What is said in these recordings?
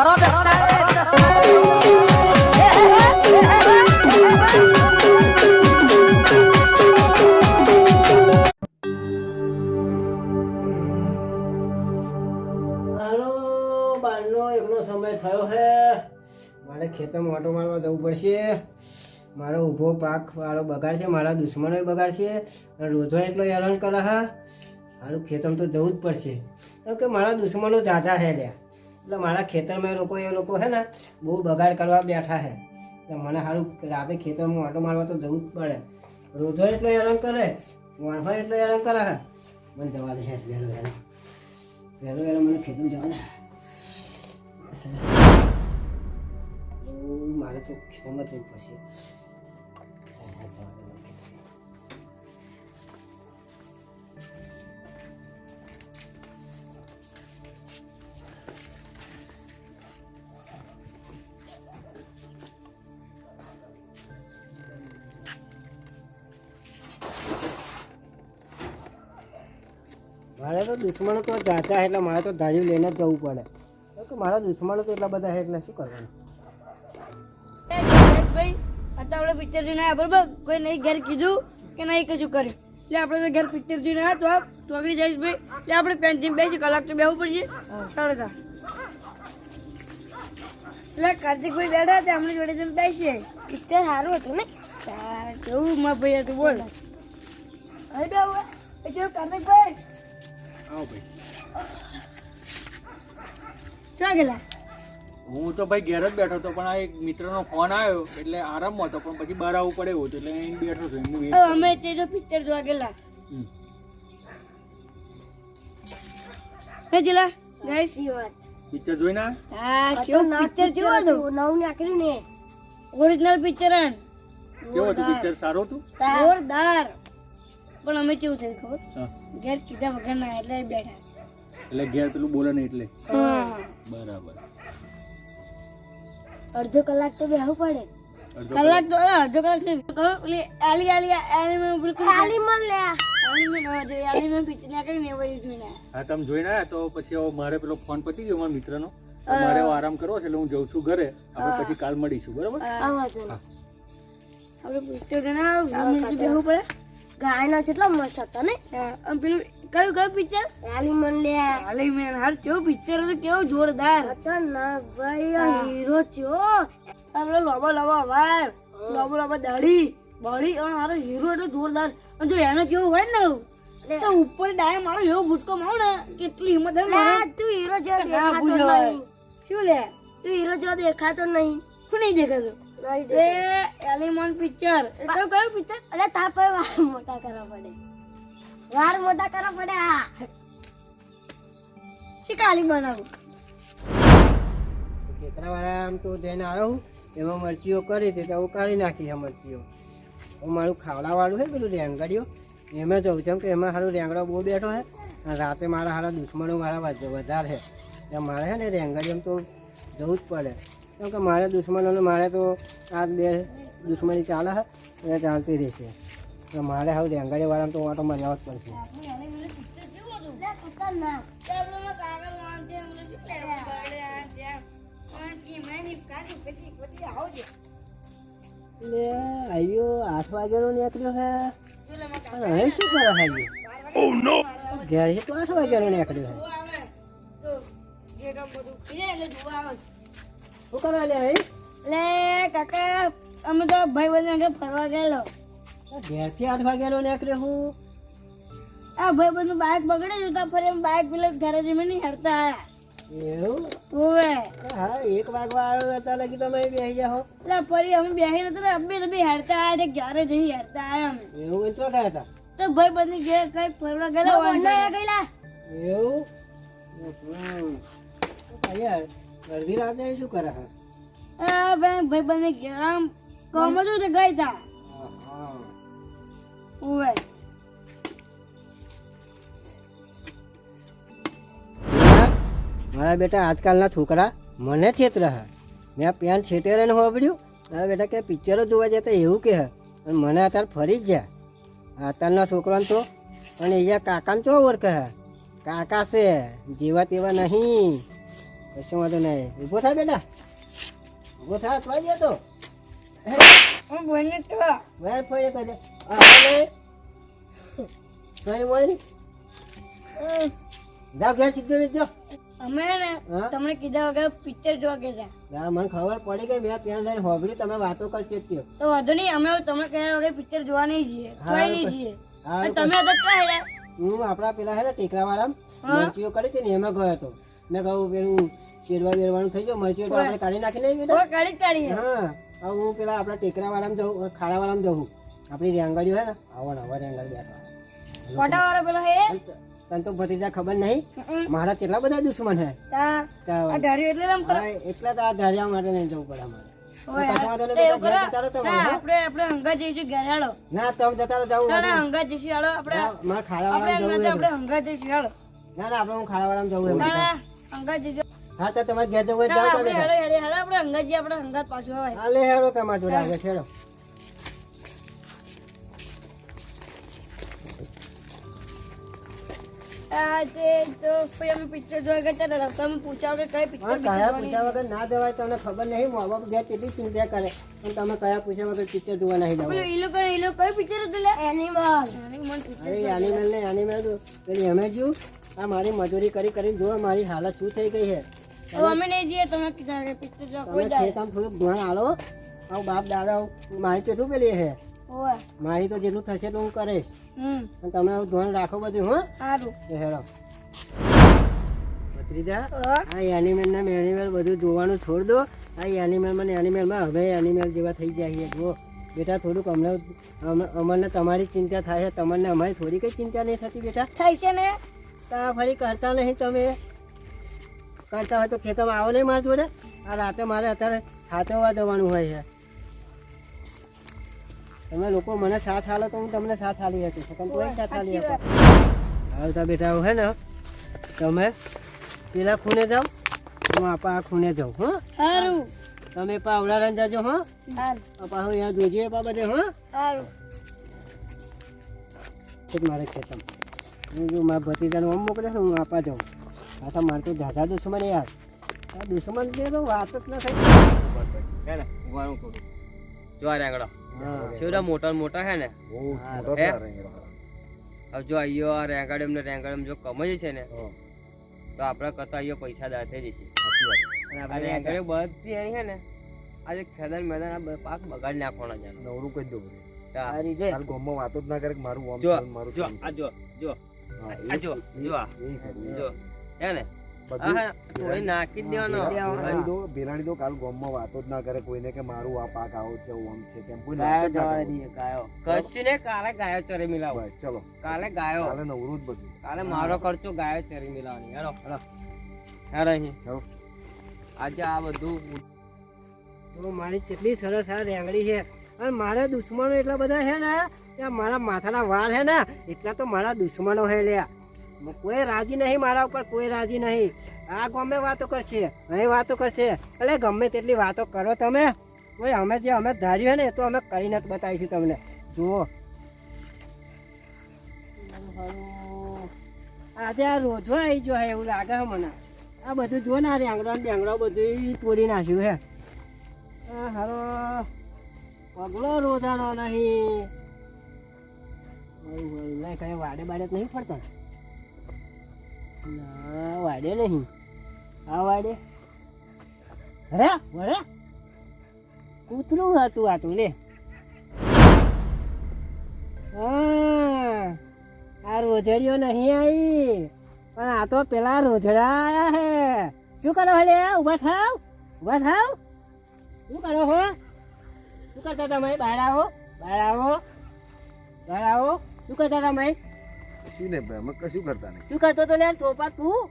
સમય થયો છે મારે ખેતરમાં ઓટો મારવા જવું પડશે. મારો ઊભો પાક વાળો બગાડશે મારા દુશ્મનો બગાડશે અને રોજો એટલો હેરાન કરે, હા. મારું ખેતમ તો જવું જ પડશે. કેમ કે મારા દુશ્મનો જાજા છે લ્યા. એટલે મારા ખેતરમાં એ લોકો એ લોકો છે ને, બહુ બગાડ કરવા બેઠા છે એટલે મને સારું રાતે ખેતરમાં ઓટો મારવા તો જવું જ પડે. રોજો એટલો હેરાન કરે વણફા એટલો હેરાન કરે હા. મને જવા દે વહેલો વહેલો. વહેલો વહેલો, મને ખેતરમાં જવા દે. મારે તો ખેતરમાં જવું પડશે. મારે તો દુશ્મનો તો જાચા એટલે મારે તો ધાર્યું લઈને જ જવું પડે. કે મારા દુશ્મનો તો એટલા બધા છે એટલે શું કરવાનું? ભાઈ અત્યારે આપણે પિક્ચર જોઈને આવ્યા બરોબર? કોઈ નહીં ઘેર કીધું કે નહીં કશું કર્યું. એટલે આપણે તો ઘેર પિક્ચર જોઈને આવ્યા તો આપ તો આગળ જઈશ ભાઈ. એટલે આપણે પેન્સિલ બેસી કલાક તો બેવું પડશે. ચાલો તા. એટલે કાર્તિકભાઈ બેઠા હતા હમણાં જોડે તમે બેસીએ. પિક્ચર સારું હતું ને? કેવું માં ભાઈ હતું બોલ. હવે બે હવે કાર્તિકભાઈ આવો ભાઈ. ક્યાં ગયેલા? હું તો ભાઈ ઘેર જ બેઠો હતો પણ આ એક મિત્રનો ફોન આવ્યો એટલે આરામમાં હતો પણ પછી બહાર આવવું પડે એવું હતું એટલે અહીં બેઠો છું એમનું અમે તે પિક્ચર જોવા ગયેલા. હે જીલા ગાઈસ ઈ વાત. પિક્ચર જોઈને હા કેવું પિક્ચર કેવું હતું? નવું નાખ્યું ને. ઓરિજિનલ પિક્ચર કેવું હતું પિક્ચર સારું હતું? જોરદાર. પણ અમે કેવું થયું ખબર? ઘેર કીધા વગર ના એટલે બેઠા. એટલે ઘેર પેલું બોલે ને એટલે? બરાબર. અડધો કલાક તો બેહવું પડે. અડધો કલાક તો અડધો કલાક નહીં કહું પેલી આલી આલી મેં બિલકુલ આલી મન લે એનિમે ના આલી મેં પીચ ના કરીને એવું જોઈને. હા તમે જોઈને આવ્યા? તો પછી મારે પેલો ફોન પતી ગયો મારા મિત્રનો. મારે આરામ કરવો છે એટલે હું જઉં છું ઘરે. આપણે પછી કાલ મળીશું બરાબર? આપણે જોઈને આવ્યા, બેહવું પડે. ગાયના કેટલા મસ્ત હતા ને? અને પેલું કયું કયું પિક્ચર એલિમન લે. એલિમન હાર કેવું પિક્ચર હતું? કેવું જોરદાર. ના ભાઈ હીરો ચો આપણે લોબો લોબો વાર લોબો લોબો દાઢી બળી અને મારો હીરો એટલો જોરદાર. અને જો એને કેવું હોય ને તો ઉપર ડાય મારો એવો ભૂચકો મારો ને કેટલી હિંમત હે મારો. તું હીરો જેવો દેખાતો નહીં. શું લે? તું હીરો જેવો દેખાતો નહીં. શું નહીં દેખાતો? એ એલિમોન પિક્ચર. એટલે કયું પિક્ચર? એટલે તા પર વાર મોટા કરવા પડે. વાર મોટા કરવા પડે આ શિકાલી બનાવું? ખેતરાવાળા આમ તો જઈને આવ્યો હું. એમાં મરચીઓ કરી હતી તો હું કાઢી નાખી છે મરચીઓ. હું મારું ખાવડાવાળું છે પેલું રેંગડીઓ એમાં જઉં છું કે એમાં સારું રેંગડો બહુ બેઠો છે. અને રાતે મારા સારા દુશ્મનો મારા વધ- વધારે છે. એટલે મારે છે ને રેંગડીઓમાં તો જવું જ પડે. કેમ કે મારે દુશ્મનોને મારે તો આ બે દુશ્મની ચાલે છે એ ચાલતી રહેશે. મારે હવે રેંગડીવાળાને તો ઓટો મર્યાદ જ પડશે. આઠ વાગ્યાનો નીકળ્યો અને હવે શું કરે આવ્યો ઘેર છે તો આઠ વાગ્યાનો નીકળ્યો છે. શું કરવા લે કાકા અમે તો ભાઈ બંધ આગળ ફરવા ગયેલો. ઘેરથી આઠ વાગ્યાનો નીકળ્યો હું. આ ભાઈ બધું બાઇક બગડે તો ફરી બાઇક પેલા ઘરે જમીને નહીં હેરતા આયા. એવું? હોવે. હા એક વાગવા આવ્યો હતા લગી તમે બેસી જાઓ. એટલે ફરી અમે બેસી નતા અમે તો બી હેરતા આવ્યા ઘરે જઈ હેરતા આવ્યા અમે. એવું એ તો હતા? તો ભાઈ બંધ ઘેર કઈ ફરવા ગયેલા એવું? અડધી રાતે શું કરે હે આ ભાઈ ભાઈ બને આમ કોમ તો ગઈ તા. ઓવે. મારા બેટા આજકાલના છોકરા મને છેતરે રહે મેં પેન છેતરે ને હોબડ્યું મારા બેટા કે પિક્ચરો જોવા જતા એવું કે અને મને અત્યારે ફરી જ જાય. અત્યારના છોકરાને તો અને અહીંયા કાકાને ચો ઓળખે કાકા છે જેવા તેવા નહીં. કશો વાંધો નહીં. ઊભો થાય બેટા. ઊભો થાય તો જ તો હું બોલને તો. વેર ફોય તો આ લે સોય મોય જાવ ઘેર સીધો વેચજો અમે ને તમને કીધા વગર પિક્ચર જોવા ગયા ના મને ખબર પડી કે મેં ત્યાં જઈને હોભળી તમે વાતો કરશે જ તો વાંધો નહીં અમે તમે કયા વગર પિક્ચર જોવા નહીં જઈએ. જોઈ નહીં જઈએ. તમે તો ક્યાં હું આપણા પેલા હે ને ટેકરા વાળા હા? કરી હતી ને એમાં ગયો હતો. મેં કહું પેલું શેરવા બેરવાનું થઈ ગયું મરચું તો આપણે કાઢી નાખી તો કાઢી કાઢી હા. હવે હું પેલા આપણા ટેકરા વાળામાં જવું ખાડા વાળામાં જવું આપણી રેંગડીઓ હે ને? આવો ને આવો રેંગડી બેઠા. ફોટા વાળો પેલો હે? તને તો ભત્રીજા ખબર નહીં મારા કેટલા બધા દુશ્મન હે? એટલે એટલા તો આ ધાર્યા માટે નહીં જવું પડે અમારે. રહો. જાવું હાલો જવું હાલો હું જવું તો તમારે ઘેર જવું હોય ના, આપણે હેડો હેડો હેડો આપણે હંગા જઈએ આપણે હંગા જ પાછું આવે. હા હેડો તમારા જોડે આવે છેડો આજે તો પછી અમે પિક્ચર જોવા ગયા હતા ને તમે પૂછાવ કે કઈ પિક્ચર કયા પૂછ્યા વગર ના દેવાય તમને ખબર નહીં મા બાપ ઘેર કેટલી ચિંતા કરે. પણ તમે કયા પૂછ્યા વગર પિક્ચર જોવા નહીં જાવ એ લોકો એ લોકો કઈ પિક્ચર હતું એનિમલ એનિમલ પિક્ચર અરે એનિમલ ને એનિમલ પેલી અમે જો આ મારી મજૂરી કરી કરીને જો મારી હાલત શું થઈ ગઈ છે. અમે નહીં જઈએ તમે કીધા કે પિક્ચર જો કોઈ જાય ખેતમ થોડું ધોરણ આલો. આવ બાપ દાદા મારી કેટલું પેલી છે. ઓય. મારી તો જેટલું થશે એટલું હું કરીશ. હમ. અને તમે ધોન રાખો બધું હો. સારું. હેરો ભત્રીજા આ એનિમલ ને મેનિમલ બધું જોવાનું છોડ દો. આ એનિમલમાં ને એનિમેલમાં હવે એનિમલ જેવા થઈ જાય છે જુઓ. બેટા થોડુંક અમને અમ- અમને તમારી ચિંતા થાય છે. તમને અમારી થોડી કઈ ચિંતા નહીં થતી બેટા? થાય છે ને? તા ફરી કરતા નહીં તમે. કરતા હોય તો ખેતરમાં આવો નહીં મારા જોડે. આ રાતે મારે અત્યારે ખાતરવા જવાનું હોય છે. તમે લોકો મને સાથ હાલો તો હું તમને સાથ હાલી હતી પણ કોઈ સાથ હાલી હાલતા બેટા હે ને તમે પેલા ખૂને જાઓ હું આપા આ ખૂને જાઉં હો. સારું તમે પાવડા જાજો હો. આપા હું અહીંયા જોજે પા બધે હો. સારું મારે ખેતમ હું જો મારા ભતીજાનું આમ મોકલે છે હું આપવા જાઉં. પાછા મારે તો દાદા દુશ્મન યાર. આ દુશ્મન તે તો વાત જ ના થાય હે ને ઉભાનું થોડું. જો આ રેંગડો. હા. મોટા મોટા હે. ને હવે જો આયો આ રેંગડ એમને રેંગડ એમ જો કમાઈ છે ને તો આપણા કરતા આયો પૈસા થઈ જશે. છે રેંગાડે બધી અહીં છે ને આજે ખેદાન મેદાન પાક બગાડ નાખવાના છે. નવરું કહી દઉં. આ રીતે. વાતો જ ના કરે મારું મારું જો આ જો જો. હા, આ જો જો આ. જો. હે ને બધું નાખી દેવાનો. કાલ ગામમાં વાતો જ ના કરે કોઈને કે મારું આ પાક આવો છે આમ છે તેમ કોઈ ગાયો વાત જ ના જવા કરે. દઈએ ગાયો. કશું કાલે ગાયો ચરી મિલાવો. ચલો. કાલે ગાયો. કાલે નવરું બધું. કાલે મારો ખર્ચો ગાયો ચરી મિલાવવાની. હેલો. હેલો. હેલો. આજે આ બધું મારી કેટલી સરસ આ રેંગડી છે. અને મારા દુશ્મનો એટલા બધા છે ને કે મારા માથાના વાળ છે ને, એટલા તો મારા દુશ્મનો હે લ્યા. કોઈ રાજી નહીં મારા ઉપર, કોઈ રાજી નહીં. આ ગમે વાતો કરશે, અહીં વાતો કરશે. એટલે ગમે તેટલી વાતો કરો તમે. કોઈ અમે જે અમે ધાર્યું હે ને, એ તો અમે કરીને જ બતાવીશું તમને. જુઓ. આજે આ રોજો આવી જો હે એવું લાગે છે મને. આ બધું જો ને રેંગડો ને બેંગડો બધું તોડી નાખ્યું હે. હા હારો, પગલો રોજાનો નહીં. ના કઈ આ વાડે અરે વળે કૂતરું હતું આ તું લે આ રોજડીઓ નહીં આવી પણ આ તો પેલા રોજડા હે શું કરો હે ઊભા થાવ. ઊભા થાવ શું કરો હો? શું કરતા તમે બહાર આવો આવો હતા મેં શું ને ભાઈ અમે કશું કરતા નહીં. શું કરતો તો લે ટોપા તું?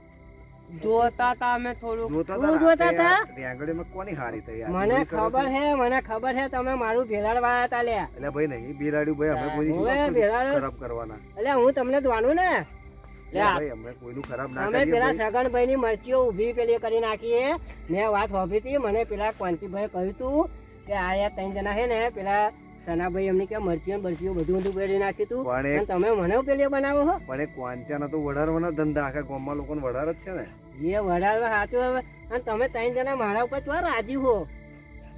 જોતા તા અમે થોડું જોતા હું જોતા રાતે હતા? યાર, રેંગડીમાં કોની હારી થઈ યાર? મને ખબર છે. હે મને ખબર હે તમે મારું ભેલાડ વાયા તા લે એટલે ભાઈ નહીં બિલાડ્યું ભાઈ અમે કોઈ ખરાબ કરવાના. એટલે હું તમને દોવાનું ને? લે આ- ભાઈ અમે કોઈનું ખરાબ ના અમે કરીએ પેલા સગનભાઈ ની મરચીઓ ઊભી પેલી કરી નાખીએ. મેં વાત હોભી હતી મને પેલા કોંતીભાઈ કહ્યું તું કે આ યાર ત્રણ જણા હે ને પેલા સનાભાઈ એમને કે મરચીઓ બરચીઓ બધું બધું પેલી નાખ્યું તું. અને તમે મને પેલી બનાવો હો. પણ એ તો વડારવાના ધંધા આખા ગામમાં લોકોને વડાર જ છે ને. એ વડાડવા સાચું હવે. અને તમે ત્રણ જણા મારા ઉપર તો રાજી હો.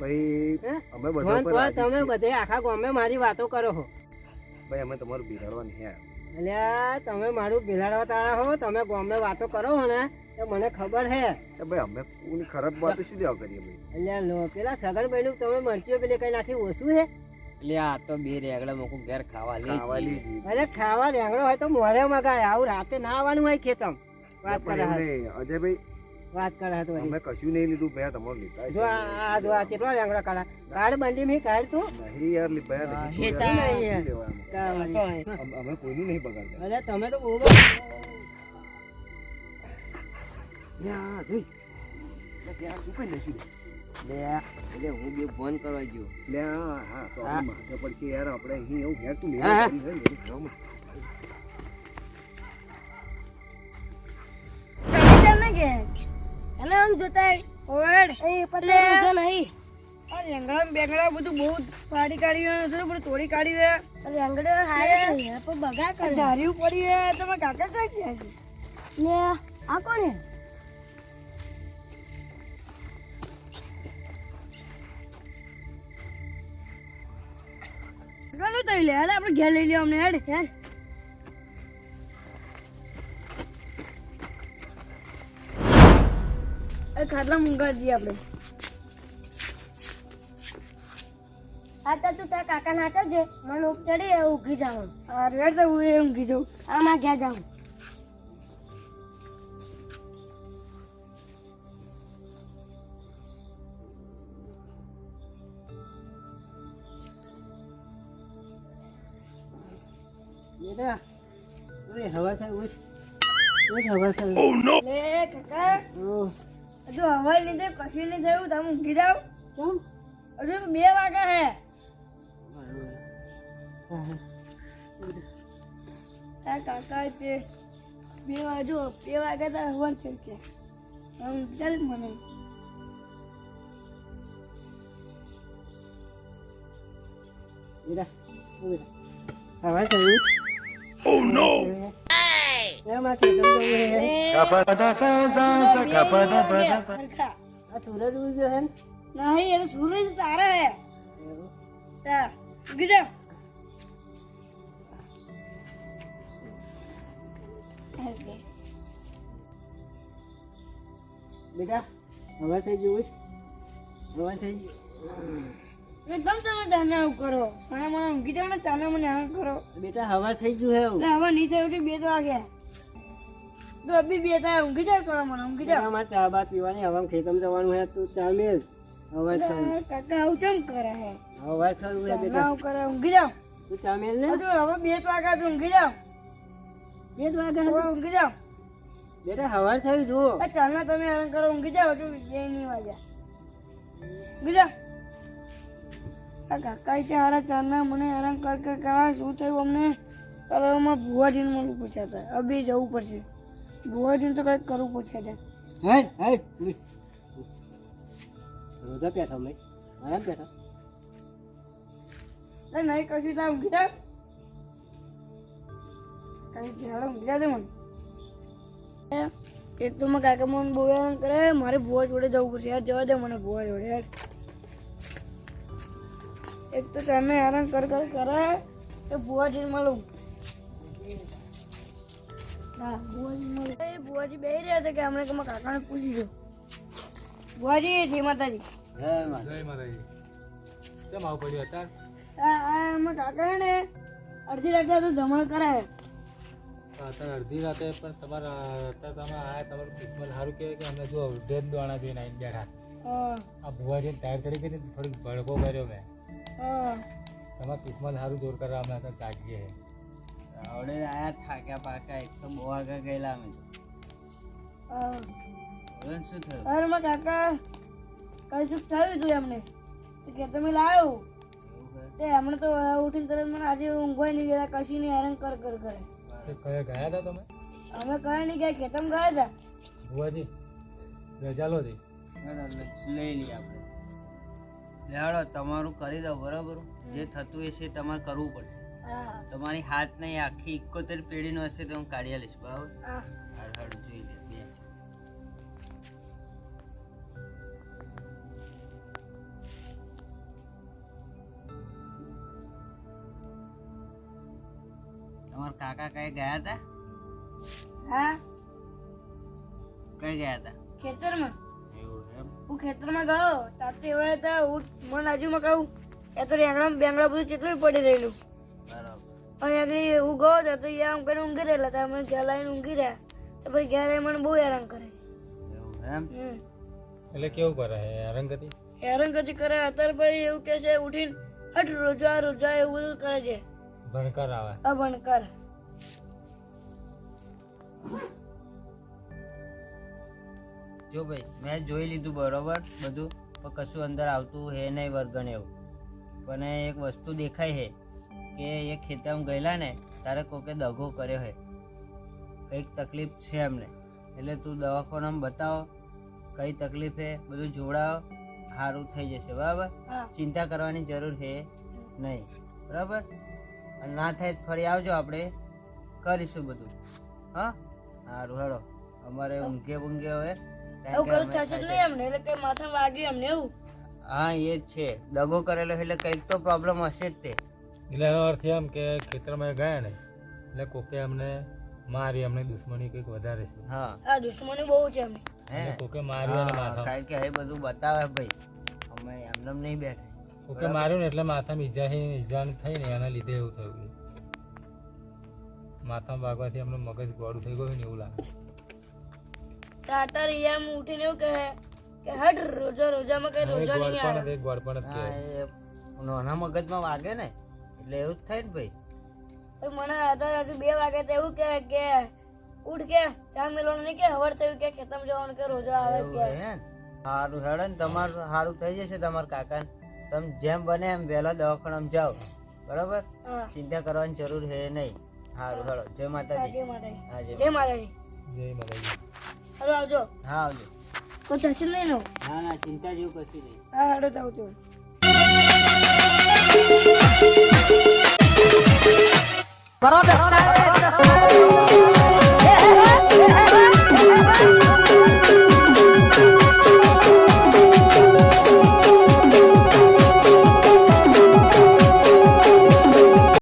ભાઈ અમે બધા પણ ઉપર તો રાજી તમે બધે આખા ગામે મારી વાતો કરો હો. ભાઈ અમે તમારું બિગાડવા નહીં. એટલે તમે મારું બિલાડવા તારા હો. તમે ગામે વાતો કરો હો ને તો મને ખબર હે. એ ભાઈ અમે ખરાબ વાતો શું દેવા કરીએ ભાઈ? એટલે પેલા સગન ભાઈ તમે મરચીઓ પેલી કઈ નાખી ઓછું હે? એટલે આ તો બે રેગડા મૂકું ઘેર ખાવા લે અરે ખાવા રેંગડો હોય તો મોઢે મગાય. આવું રાતે ના આવવાનું હોય ખેતમ. વાત કરે અજયભાઈ વાત કરે તો. અમે કશું નહીં લીધું ભાઈ આ તમારું લીધા જો આ આ જો આ કેટલા રેંગડા કાઢા. કાઢ બંડી મી કાઢ તું. નહીં યાર લી- નહીં. અમ- કોઈનું બગાડતા. અરે તમે તો બહુ યા, જઈ. લે, ત્યાં શું કઈ નશું લે? લે એટલે હું બે ફોન કરવા ગયો. લે, હા, હા, તો માથે પડશે યાર આપણે અહીં એવું ઘેર તું હા, હા. લેવા કરી છે ને, લેવું ખાવામાં. ચાલ ને કે? એને આમ જોતા ઓડ. એ પતલે જો નહીં. આ રેંગણા બેંગણા બધું બહુ પાડી કાઢી બધું તોડી કાઢી રેંગડો હારે છે પણ બગા કરે. ધાર્યું પડી તમે કાકા કઈ છે? ને આ કોણ હે કાકાનું લે. હાલે આપણે ઘેર લઈ લે અમને હેડ. હેડ. એ ખાટલા મૂંગા જઈએ આપણે. આ તો તું તારા કાકા નાચો છે મને ઉપ ચડી ઊંઘી જાઉં. રેડ તો હું એમ કીધું આમાં ઘેર જાઉં. હજુ હવા લીધે કશું નહીં થયું તમે ઊંઘી જાઓ. કેમ હજુ તો બે વાગ્યા હે. હા, હા. તાર કાકા તે બે વાજો બે વાગ્યા તાર હવા થઈ છે આમ ચાલ મને. બેટા ઓ બેટા હવા થાય ઉઠ ઓ નો તમે આ સૂરજ ઉગ્યો હે નહીં એનો સૂરજ તારા હે. બેટા હવા થઈ ગયું હવા થઈ ગયું તમે તાને આવું કરો. મને મને ઊંઘી ને તાને મને આવું કરો. બેટા હવા થઈ ગયું હે હવા હવે નહીં થયું બે તો વાગ્યા તો અભી બે તા ઊંઘી જાય કરો મને ઊંઘી જાઓ. આમાં ચા બા પીવાની હવા ખેતમ જવાનું હે તું ચા મેલ. હવે કાકા આવું કેમ કરે હે? હવે થયું હે બેટા. આવું કરે ઊંઘી જાવ તું ચા મેલ ને? હજુ હવે બે તો વાગ્યા તો ઊંઘી જાવ બે વાગ્યા ઊંઘી જાવ બેટા હવા થયું જો ચાલના તમે હેરાન કરો ઊંઘી જાવ હજુ બે નહીં વાગ્યા. ઊંઘી જાવ કાકા છે હારા ચાલના મને હેરાન કર કર કરવા શું થયું અમને? કલરમાં ભુવાજીને મળવું પૂછ્યા હતા. હવે જવું પડશે. ભુવાજીને તો કંઈક કરવું પૂછ્યા છે હે હે ઉઠ. રોજા પેઠો મેં આરામ એ નહીં કશું તા ઊંઘી જાઓ કઈ ઝાડો ઊંઘી દે મને. એ, એક તો મારા કાકા મને બહુ હેરાન કરે. મારે ભુવા જોડે જવું પડશે યાર. જવા દે મને ભુવા જોડે યાર. એક તો સામે હેરાન કર કર કરે. તો ભુવાજી મળું મળું. એ ભુવાજી બેહી રહ્યા છે કે હમણાં કે મારા કાકાને પૂછી જો ભુવાજી જય માતાજી. જય માતાજી. કેમ આવું પડ્યું અત્યારે? આ આ કાકા ને અડધી રાતે તો જમણ કરાય. અત્યારે અડધી રાતે પણ તમારા અત્યારે તમે આ તમારું કિસ્મત સારું કહેવાય કે અમે જો ડેડ દોણા જોઈને બેઠા. હા. આ ભુવાજીને ટાયર ચડી ગઈ ને થોડીક ભડકો કર્યો મેં. હા. તમારા કિસ્મત સારું દૂર કરવા અમે અત્યારે જાગીએ છે આવડે આયા થાક્યા પાકા એકદમ તો બહુ આગળ ગયેલા અમે. શું થયું? અરે મારા કાકા કઈ શું થયું હતું એમને. તો કે તમે લાવ્યો તે હમણાં તો ઉઠીને તરત મને આજે ઊંઘવાય નહીં ગયા કશી નહીં હેરાન કર કર કરે. તો કયા ગયા હતા તમે? અમે કયા નહીં ગયા ખેતમ ગયા હતા ભુવાજી રજા લો લઈ લઈએ આપણે. લેવાડો તમારું કરી દો બરાબર? જે થતું હશે એ તમારે કરવું પડશે. તમારી હાથ નહીં આખી એકોતેર પેઢી નો હશે તો હું કાઢી આલીશ ભાવ જોઈ લે બે. તમારા કાકા કઈ ગયા હતા? હા. કઈ ગયા હતા? ખેતરમાં? હું ખેતરમાં ગયો તાતે એવા હતા હું મન આજુમાં કહું એ તો રેંગણા બેંગડા બધું કેટલું પડી રહેલું. અને આગળ હું ગયો હતો તો એ આમ કરીને ઊંઘી રહેલા હતા મને ઘેર લાવીને ઊંઘી રહ્યા તો પછી ઘેર મને બહુ હેરાન કરે. એમ? હમ. એટલે કેવું કરે? હેરાન કદી કરે અત્યારે પછી એવું કે છે ઉઠીને હટ રોજા રોજા એવું બધું કરે છે. ભણકર આવે. આ ભણકર. જો ભાઈ મેં જોઈ લીધું બરોબર બધું પણ કશું અંદર આવતું હે નહીં વર્ગણ એવું. પણ એક વસ્તુ દેખાય છે. કે એ ખેતરમાં ગયેલા ને તારે કોકે દગો કર્યો હોય કંઈક તકલીફ છે એમને. એટલે તું દવાખાનામાં બતાવો કઈ તકલીફ છે બધું જોડાવો સારું થઈ જશે બરાબર? ચિંતા કરવાની જરૂર છે નહીં બરાબર? ના થાય ફરી આવજો આપણે કરીશું બધું. હા? સારું હેડો અમારે ઊંઘે ઊંઘે હવે એવું કરું થશે નહીં એમને એટલે કઈ માથામાં વાગ્યું એમને એવું. હા એ જ છે. દગો કરેલો એટલે કંઈક તો પ્રોબ્લેમ હશે જ તે. એટલે એનો અર્થ એમ કે ખેતરમાં ગયા ને એટલે કોકે અમને મારી અમને દુશ્મની કંઈક વધારે છે. હા. દુશ્મની બહુ છે અમને કોકે માર્યું અને માથા કારણ કે એ બધું બતાવે ભાઈ. અમે એમને નહીં બેઠે. કોકે માર્યું ને એટલે માથામાં ઈજા થઈ ઈજા થઈ ને એના લીધે એવું થયું છે. માથામાં વાગવાથી અમને મગજ ગોળું થઈ ગયું ને એવું લાગે તાતર અત્યારે ઉઠીને એવું કહે કે હટ રોજા રોજામાં કઈ રોજા નહીં આવે. ગોળપણ જ નાના મગજમાં વાગે ને એટલે એવું જ થાય ને ભાઈ? મને અત્યારે હજુ બે વાગે તો એવું કે કે ઉઠ કે ચા મેળવાનું નહીં કે? હવાર થયું કે ખેતમ જવાનું કે રોજો આવે કે. હે સારું હેડો ને તમારું સારું થઈ જશે તમારા કાકાને. તમે જેમ બને એમ વહેલા દવાખાનામાં જાઓ. બરાબર? ચિંતા કરવાની જરૂર છે નહીં. સારું હેડો. જય માતાજી. જય માતાજી. જય માતાજી. જય માતાજી. હાલો આવજો. હા આવજો. કોઈ થશે નહીં નો? ના ના ચિંતા જેવું કશું નહીં. હા હાલો તો આવજો બરોબર.